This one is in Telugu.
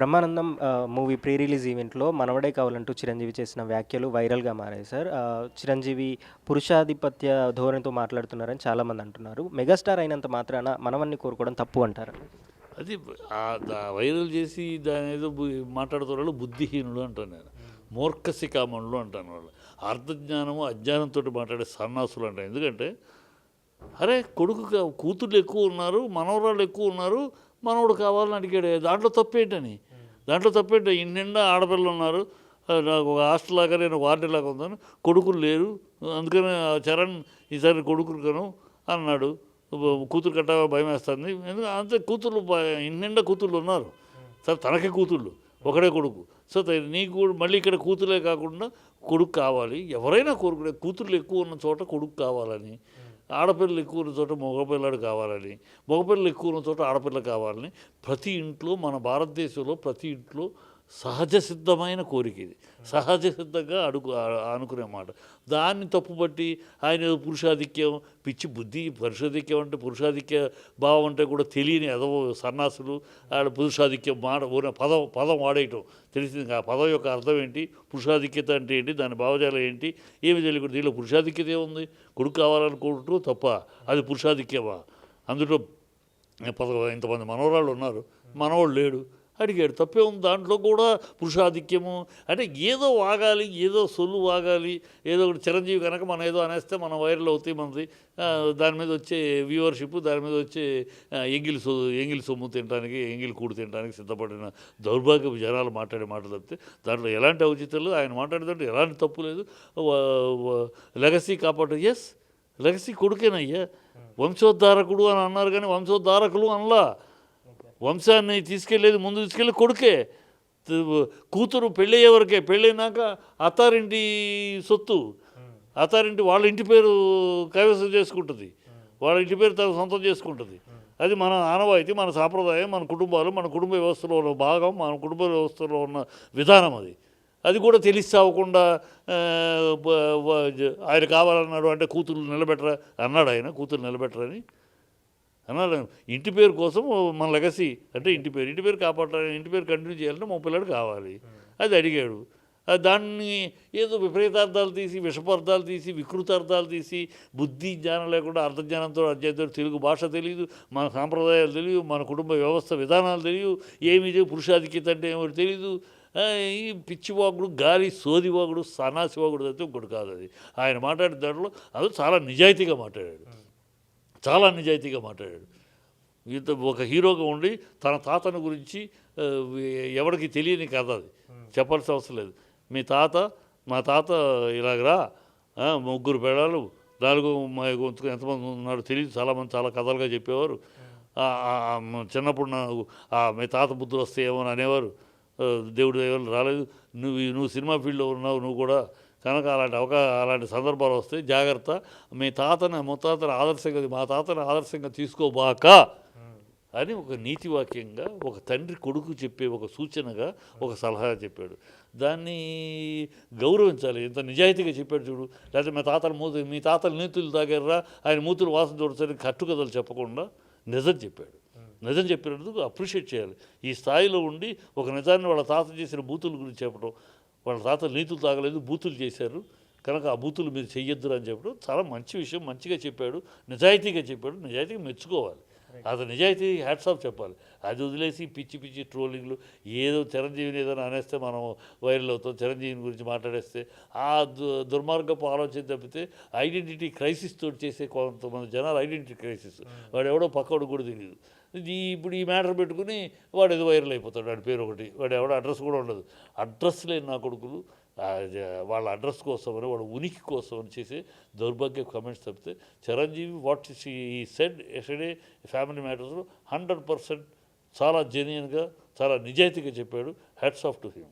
బ్రహ్మానందం మూవీ ప్రీ రిలీజ్ ఈవెంట్లో మనవడే కావాలంటూ చిరంజీవి చేసిన వ్యాఖ్యలు వైరల్గా మారాయి సార్. చిరంజీవి పురుషాధిపత్య ధోరణితో మాట్లాడుతున్నారని చాలామంది అంటున్నారు. మెగాస్టార్ అయినంత మాత్రాన మనవన్ని కోరుకోవడం తప్పు అంటారు? అది వైరల్ చేసి దాని ఏదో మాట్లాడుతున్న వాళ్ళు బుద్ధిహీనుడు అంటాను నేను. మూర్ఖశిఖామణులు అంటాను వాళ్ళు. అర్థజ్ఞానము అజ్ఞానంతో మాట్లాడే సన్నాసులు అంటాను. ఎందుకంటే అరే కొడుకు కూతుర్లు ఎక్కువ ఉన్నారు మనవరాళ్ళు ఎక్కువ ఉన్నారు మనవడు కావాలని అడిగాడు దాంట్లో తప్పేంటని? దాంట్లో తప్పేంటి? ఇన్నిండా ఆడపిల్లలు ఉన్నారు. నాకు ఒక హాస్టల్ లాగా నేను వార్డెన్ లాగా ఉందని కొడుకులు లేరు. అందుకని ఆ చరణ్ ఈసారి కొడుకులు కను అన్నాడు కూతురు కట్ట భయం వేస్తుంది ఎందుకంటే అంతే కూతుర్లు బ- కూతుర్లు ఉన్నారు. సరే తనకే కూతుళ్ళు ఒకడే కొడుకు. సో నీకు కూడా మళ్ళీ ఇక్కడ కూతురే కాకుండా కొడుకు కావాలి. ఎవరైనా కోరుకునే కూతుర్లు ఎక్కువ ఉన్న చోట కొడుకు కావాలని. ఆడపిల్లలు ఎక్కువ ఉన్న చోట మగపిల్లాడు కావాలని మగపిల్లలు ఎక్కువ ఉన్న చోట ఆడపిల్ల కావాలని ప్రతి ఇంట్లో మన భారతదేశంలో ప్రతి ఇంట్లో సహజ సిద్ధమైన కోరిక ఇది. సహజ సిద్ధంగా అడుగు అనుకునేమాట అనుకునే మాట. దాన్ని తప్పుపట్టి ఆయన పురుషాధిక్యం పిచ్చి బుద్ధి పురుషాధిక్యం అంటే పురుషాధిక్య భావం అంటే కూడా తెలియని ఎదవ సన్నాసులు ఆడ పురుషాధిక్యం మాట పదం పదం వాడేయటం తెలిసింది. ఆ పదం యొక్క అర్థం ఏంటి? పురుషాధిక్యత అంటే ఏంటి? దాని భావజాలం ఏంటి? ఏమి తెలియదు దీనిలో పురుషాధిక్యత ఏముంది? కొడుకు కావాలనుకుంటూ తప్ప అది పురుషాధిక్యమా? అందులో పద ఇంతమంది మనవరాళ్ళు ఉన్నారు. మనవాళ్ళు లేడు. అడిగాడు. తప్పే ఉంది దాంట్లో కూడా పురుషాధిక్యము. అంటే ఏదో వాగాలి ఏదో సొల్లు వాగాలి ఏదో ఒకటి చిరంజీవి కనుక మనం ఏదో అనేస్తే మనం వైరల్ అవుతాయి మనది. దాని మీద వచ్చే వ్యూవర్షిప్ దాని మీద వచ్చే ఎంగిలి సొ ఎంగిలి సొమ్ము తినడానికి ఎంగిలి కూడు తినడానికి సిద్ధపడిన దౌర్భాగ్యపు జనాలు మాట్లాడే మాటలు తప్పితే దాంట్లో ఎలాంటి ఔచిత్యాలు ఆయన మాట్లాడేదంటే ఎలాంటి తప్పు లేదు. లెగసీ కాపాడు ఎస్ లెగసీ కొడుకేనయ్యా. వంశోద్ధారకుడు అని అన్నారు కానీ వంశోద్ధారకులు అనలా. వంశాన్ని తీసుకెళ్ళేది ముందు తీసుకెళ్ళి కొడుకే. కూతురు పెళ్ళయ్యే వరకే పెళ్ళైనాక అత్తారింటి సొత్తు. అత్తారింటి వాళ్ళ ఇంటి పేరు కైవసం చేసుకుంటుంది. వాళ్ళ ఇంటి పేరు తను సొంతం చేసుకుంటుంది. అది మన ఆనవాయితీ మన సాంప్రదాయం మన కుటుంబాలు మన కుటుంబ వ్యవస్థలో ఉన్న భాగం మన కుటుంబ వ్యవస్థలో ఉన్న విధానం అది. అది కూడా తెలిసి అవ్వకుండా ఆయన కావాలన్నాడు అంటే కూతురు నిలబెట్టరా అన్నాడు ఆయన కూతురు నిలబెట్టరని. అన్నారు ఇంటి పేరు కోసం మన లెగసీ అంటే ఇంటి పేరు ఇంటి పేరు కాపాడాలి ఇంటి పేరు కంటిన్యూ చేయాలంటే మా పిల్లడు కావాలి. అది అడిగాడు. దాన్ని ఏదో విపరీతార్థాలు తీసి విషపార్థాలు తీసి వికృతార్థాలు తీసి బుద్ధి జ్ఞానం లేకుండా అర్థజ్ఞానంతో అధ్యయనంతో తెలుగు భాష తెలియదు మన సాంప్రదాయాలు తెలియదు మన కుటుంబ వ్యవస్థ విధానాలు తెలియదు ఏమి పురుషాధిక్యత అంటే ఏమో తెలియదు ఈ పిచ్చివాగుడు గాలి సోదివాగుడు సనాసివాగుడు అయితే ఇంకోటి కాదు అది. ఆయన మాట్లాడే దాంట్లో అది చాలా నిజాయితీగా మాట్లాడాడు. చాలా నిజాయితీగా మాట్లాడాడు. ఇంత ఒక హీరోగా ఉండి తన తాతను గురించి ఎవరికి తెలియని కథ అది. చెప్పాల్సిన అవసరం లేదు. మీ తాత మా తాత ఇలాగరా ముగ్గురు పెడాలు నాలుగు మా గొంతుకు ఎంతమంది ఉన్నాడు తెలియదు. చాలామంది చాలా కథలుగా చెప్పేవారు. చిన్నప్పుడు నాకు మీ తాత బుద్ధులు వస్తే ఏమో అని అనేవారు. దేవుడు దేవుడి రాలేదు. నువ్వు నువ్వు సినిమా ఫీల్డ్లో ఉన్నావు నువ్వు కూడా కనుక అలాంటి అవకా అలాంటి సందర్భాలు వస్తే జాగ్రత్త. మీ తాతని ముత్తాతని ఆదర్శంగా మా తాతని ఆదర్శంగా తీసుకోబాక అని ఒక నీతి వాక్యంగా ఒక తండ్రి కొడుకు చెప్పే ఒక సూచనగా ఒక సలహా చెప్పాడు. దాన్ని గౌరవించాలి. ఇంత నిజాయితీగా చెప్పాడు చూడు. లేకపోతే మీ తాతల మూత మీ తాతల నీతులు తాగారా ఆయన మూతులు వాసన చూడసరి కట్టుకథలు చెప్పకుండా నిజం చెప్పాడు. నిజం చెప్పినందుకు అప్రిషియేట్ చేయాలి. ఈ స్థాయిలో ఉండి ఒక నిజాన్ని వాళ్ళ తాత చేసిన బూతుల గురించి చెప్పడం. వాళ్ళ తాత నీతులు తాగలేదు బూతులు చేశారు. కనుక ఆ బూతులు మీరు చెయ్యొద్దు అని చెప్పడం చాలా మంచి విషయం మంచిగా చెప్పాడు నిజాయితీగా చెప్పాడు నిజాయితీగా మెచ్చుకోవాలి. అది నిజాయితీ హ్యాట్స్ ఆఫ్ చెప్పాలి. అది వదిలేసి పిచ్చి పిచ్చి ట్రోలింగ్లు ఏదో చిరంజీవిని ఏదైనా అనేస్తే మనం వైరల్ అవుతాం చిరంజీవిని గురించి మాట్లాడేస్తే ఆ దు- దుర్మార్గపు ఆలోచన తప్పితే ఐడెంటిటీ క్రైసిస్ తోటి చేసే కొంతమంది జనాలు ఐడెంటిటీ క్రైసిస్ వాడు ఎవడో పక్కవాడు కూడా తెలియదు. ఇప్పుడు ఈ మ్యాటర్ పెట్టుకుని వాడు ఏదో వైరల్ అయిపోతాడు. వాడి పేరు ఒకటి వాడు ఎవడ అడ్రస్ కూడా ఉండదు. అడ్రస్ లేని నా కొడుకులు వాళ్ళ అడ్రస్ కోసమని వాళ్ళ ఉనికి కోసమని చేసే దౌర్భాగ్య కమెంట్స్ తప్పితే Chiranjeevi what he said yesterday family మ్యాటర్స్లో hundred percent చాలా జెన్యున్గా చాలా నిజాయితీగా చెప్పాడు. Heads off to him